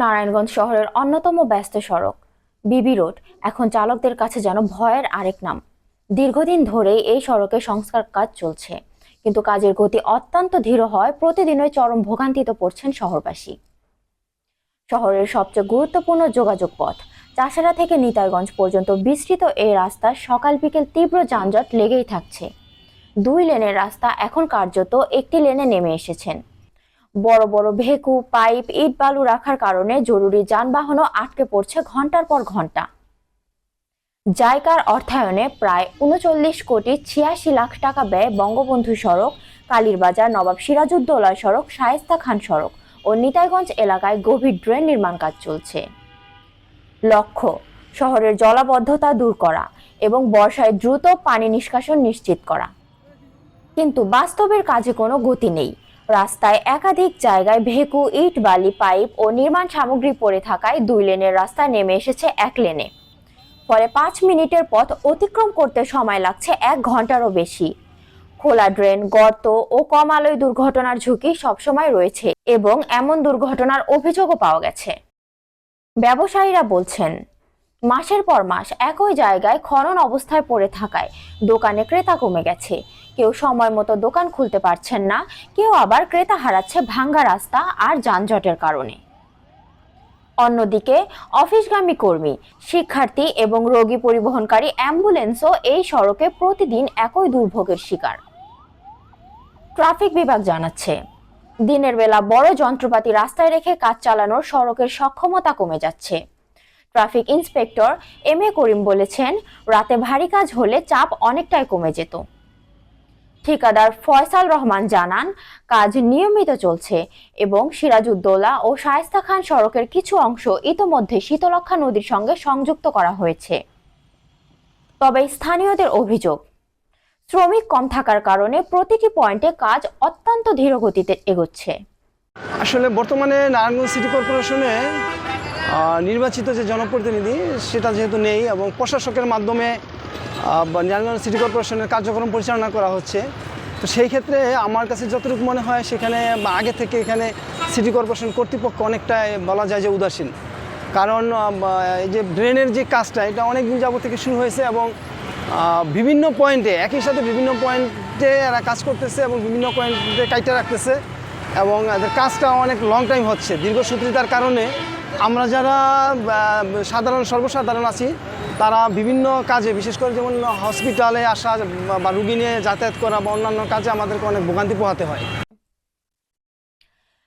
নারায়ণগঞ্জ শহরের অন্যতম ব্যস্ত সড়ক, বিবি রোড। এখন চালকদের কাছে যেন ভয়ের আরেক নাম। দীর্ঘদিন ধরেই এই সড়কে সংস্কার কাজ চলছে, কিন্তু কাজের গতি অত্যন্ত ধীর হয় প্রতিদিনই চরম ভোগান্তিতে পড়ছেন শহরবাসী। শহরের সবচেয়ে গুরুত্বপূর্ণ যোগাযোগ পথ, চাষারা থেকে নিতাইগঞ্জ পর্যন্ত বিস্তৃত এই রাস্তা সকাল বিকেল তীব্র যানজট লেগেই থাকছে। দুই লেনের রাস্তা এখন কার্যত একটি লেনে নেমে এসেছেন। বড় বড় ভেকু, পাইপ, ইট বালু রাখার কারণে জরুরি যানবাহনও আটকে পড়ছে ঘণ্টার পর ঘণ্টা। জায়কার অর্থায়নে প্রায় উনচল্লিশ কোটি ছিয়াশি লাখ টাকা ব্যয় বঙ্গবন্ধু সড়ক, কালীরবাজার, নবাব সিরাজউদ্দৌলা সড়ক, শায়েস্তা খান সড়ক ও নিতাইগঞ্জ এলাকায় গভীর ড্রেন নির্মাণ কাজ চলছে। লক্ষ্য, শহরের জলাবদ্ধতা দূর করা এবং বর্ষায় দ্রুত পানি নিষ্কাশন নিশ্চিত করা। কিন্তু বাস্তবের কাজে কোনো গতি নেই। রাস্তায় একাধিক জায়গায় ভেকু, ইট, বালি, পাইপ ও নির্মাণ সামগ্রী পড়ে থাকায় দুই লেনের রাস্তা নেমে এসেছে এক লেনে। ফলে পাঁচ মিনিটের পথ অতিক্রম করতে সময় লাগছে এক ঘন্টারও বেশি। খোলা ড্রেন, গর্ত ও কম আলোয় দুর্ঘটনার ঝুঁকি সবসময় রয়েছে এবং এমন দুর্ঘটনার অভিযোগও পাওয়া গেছে। ব্যবসায়ীরা বলছেন মাসের পর মাস একই জায়গায় খনন অবস্থায় পড়ে থাকায় দোকানে ক্রেতা কমে গেছে। কেউ সময় মতো দোকান খুলতে পারছেন না, কেউ আবার ক্রেতা হারাচ্ছে ভাঙ্গা রাস্তা আর যানজটের কারণে। অন্যদিকে অফিসগামী কর্মী, শিক্ষার্থী এবং রোগী পরিবহনকারী অ্যাম্বুলেন্সও এই সড়কে প্রতিদিন একই দুর্ভোগের শিকার। ট্রাফিক বিভাগ জানাচ্ছে, দিনের বেলা বড় যন্ত্রপাতি রাস্তায় রেখে কাজ চালানোর সড়কের সক্ষমতা কমে যাচ্ছে। Traffic inspector M A Karim বলেছেন, রাতে ভারী কাজ হলে চাপ অনেকটাই কমে যেত। ঠিকাদার ফয়সাল রহমান জানান, কাজ নিয়মিত চলছে এবং সিরাজউদ্দৌলা ও শায়েস্তা খান সড়কের কিছু অংশ ইতোমধ্যে শীতলক্ষা নদীর সঙ্গে সংযুক্ত করা হয়েছে। তবে স্থানীয়দের অভিযোগ, শ্রমিক কম থাকার কারণে প্রতিটি পয়েন্টে কাজ অত্যন্ত ধীর গতিতে এগোচ্ছে। আসলে বর্তমানে নারায়ণগঞ্জ সিটি কর্পোরেশনে নির্বাচিত যে জনপ্রতিনিধি, সেটা যেহেতু নেই এবং প্রশাসকের মাধ্যমে নারায়ণগঞ্জ সিটি কর্পোরেশনের কার্যক্রম পরিচালনা করা হচ্ছে, তো সেই ক্ষেত্রে আমার কাছে যতটুকু মনে হয় সেখানে আগে থেকে এখানে সিটি কর্পোরেশন কর্তৃপক্ষ অনেকটাই বলা যায় যে উদাসীন। কারণ এই যে ড্রেনের যে কাজটা, এটা অনেক দিন যাবত থেকে শুরু হয়েছে এবং বিভিন্ন পয়েন্টে, একই সাথে বিভিন্ন পয়েন্টে এরা কাজ করতেছে এবং বিভিন্ন পয়েন্টে কাইটে রাখতেছে এবং এদের কাজটা অনেক লং টাইম হচ্ছে। দীর্ঘসূত্রিতার কারণে আমরা যারা সাধারণ, সর্বসাধারণ আছি, তারা বিভিন্ন কাজে, বিশেষ করে যেমন হসপিটালে আসা বা রুগী নিয়ে যাতায়াত করা বা অন্যান্য কাজে আমাদেরকে অনেক ভোগান্তি পোহাতে হয়।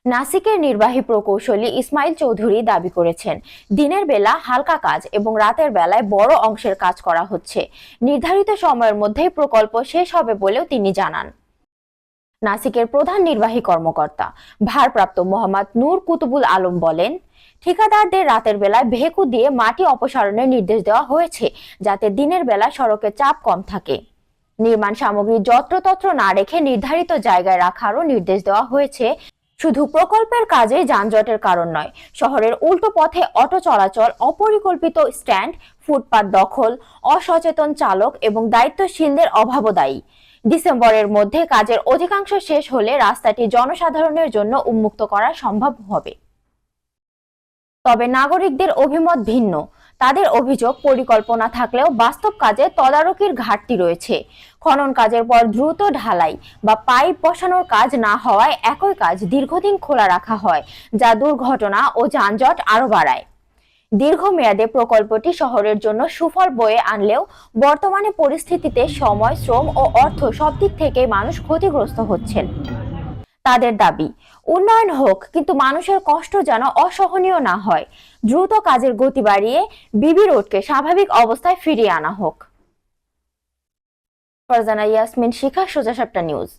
নাসিকের নির্বাহী প্রকৌশলী ইসমাইল চৌধুরী দাবি করেছেন, দিনের বেলা হালকা কাজ এবং রাতের বেলায় বড় অংশের কাজ করা হচ্ছে। নির্ধারিত সময়ের মধ্যেই প্রকল্প শেষ হবে বলেও তিনি জানান। নাসিকের প্রধান নির্বাহী কর্মকর্তা। ভারপ্রাপ্ত মোহাম্মদ নূর কুতুবুল আলম বলেন, ঠিকাদারদের রাতের বেলায় ভেকু দিয়ে মাটি অপসারণের নির্দেশ দেওয়া হয়েছে, যাতে দিনের বেলা সড়কে চাপ কম থাকে। নির্মাণ সামগ্রী যত্রতত্র না রেখে নির্ধারিত জায়গায় রাখারও নির্দেশ দেওয়া হয়েছে। শুধু প্রকল্পের কাজে যানজটের কারণ নয়, শহরের উল্টো পথে অটো চলাচল, অপরিকল্পিত স্ট্যান্ড, ফুটপাত দখল, অসচেতন চালক এবং দায়িত্বশীলদের অভাবও দায়ী। ডিসেম্বরের মধ্যে কাজের অধিকাংশ শেষ হলে রাস্তাটি জনসাধারণের জন্য উন্মুক্ত করা সম্ভব হবে। তবে নাগরিকদের অভিমত ভিন্ন। তাদের অভিযোগ পরিকল্পনা থাকলেও বাস্তব কাজে তদারকির ঘাটতি রয়েছে। খনন কাজের পর দ্রুত ঢালাই বা পাইপ বসানোর কাজ না হওয়ায় একই কাজ দীর্ঘদিন খোলা রাখা হয়, যা দুর্ঘটনা ও যানজট আরও বাড়ায়। দীর্ঘমেয়াদে প্রকল্পটি শহরের জন্য সুফল বয়ে আনলেও বর্তমানে পরিস্থিতিতে সময়, শ্রম ও অর্থ সব দিক থেকে মানুষ ক্ষতিগ্রস্ত হচ্ছেন। তাদের দাবি। উন্নয়ন হোক, কিন্তু মানুষের কষ্ট যেন অসহনীয় না হয়। দ্রুত কাজের গতি বাড়িয়ে বিবি রোডকে স্বাভাবিক অবস্থায় ফিরিয়ে আনা হোক। ফারজানা ইয়াসমিন, শিখা, সোজা সাপটা নিউজ।